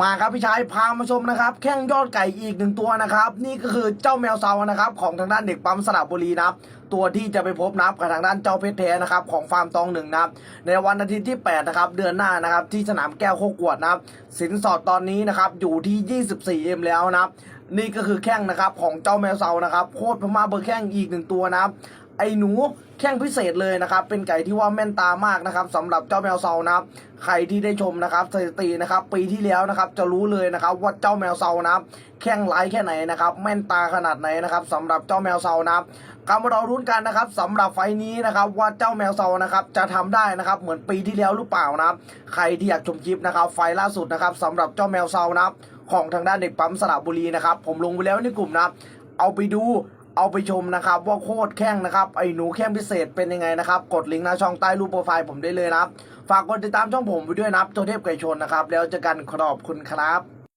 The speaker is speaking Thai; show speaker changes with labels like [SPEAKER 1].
[SPEAKER 1] มาครับพี่ชายพามาชมนะครับ แข้งยอดไก่อีกหนึ่งตัวนะครับ นี่ก็คือเจ้าแมวเซานะครับ ของทางด้านเด็กปั๊มสระบุรีนะครับตัวที่จะไปพบนับกับทางด้านเจ้าเพชรแท้นะครับของฟาร์มตองหนึ่งนะครับในวันอาทิตย์ที่8นะครับเดือนหน้านะครับที่สนามแก้วโคกวดนะครับสินสอดตอนนี้นะครับอยู่ที่ 24M แล้วนะครับนี่ก็คือแข้งนะครับของเจ้าแมวเซานะครับโคตรพม่าเบอร์แข้งอีกหนึ่งตัวนะครับ ไอ้หนูแข้งพิเศษเลยนะครับ เป็นไก่ที่ว่าแม่นตามากนะครับสำหรับเจ้าแมวเซานะครับ ใครที่ได้ชมนะครับสถิตินะครับ ปีที่แล้วนะครับ จะรู้เลยนะครับว่าเจ้าแมวเซานะครับ แข้งไร้แค่ไหนนะครับ แม่นตาขนาดไหนนะครับสำหรับเจ้าแมวเซานะครับกำเรารุ้นกันนะครับสำหรับไฟนี้นะครับ ว่าเจ้าแมวเซานะครับจะทำได้นะครับ เหมือนปีที่แล้วหรือเปล่านะครับ ใครที่อยากชมคลิปนะครับ ไฟล์ล่าสุดนะครับสำหรับเจ้าแมวเซานะครับของทางด้านเด็กปั๊มสระบุรีนะครับ ผมลงไปแล้วในกลุ่มนะครับเอาไปดู เอาไปชมนะครับ ว่าโคตรแข้งนะครับไอ้หนูแข้งพิเศษเป็นยังไงนะครับ กดลิงก์หน้าช่องใต้รูปโปรไฟล์ผมได้เลยนะครับ ฝากกดติดตามช่องผมไปด้วยนะครับตัวเทพไก่ชนนะครับ แล้วเจอกันขอบคุณครับ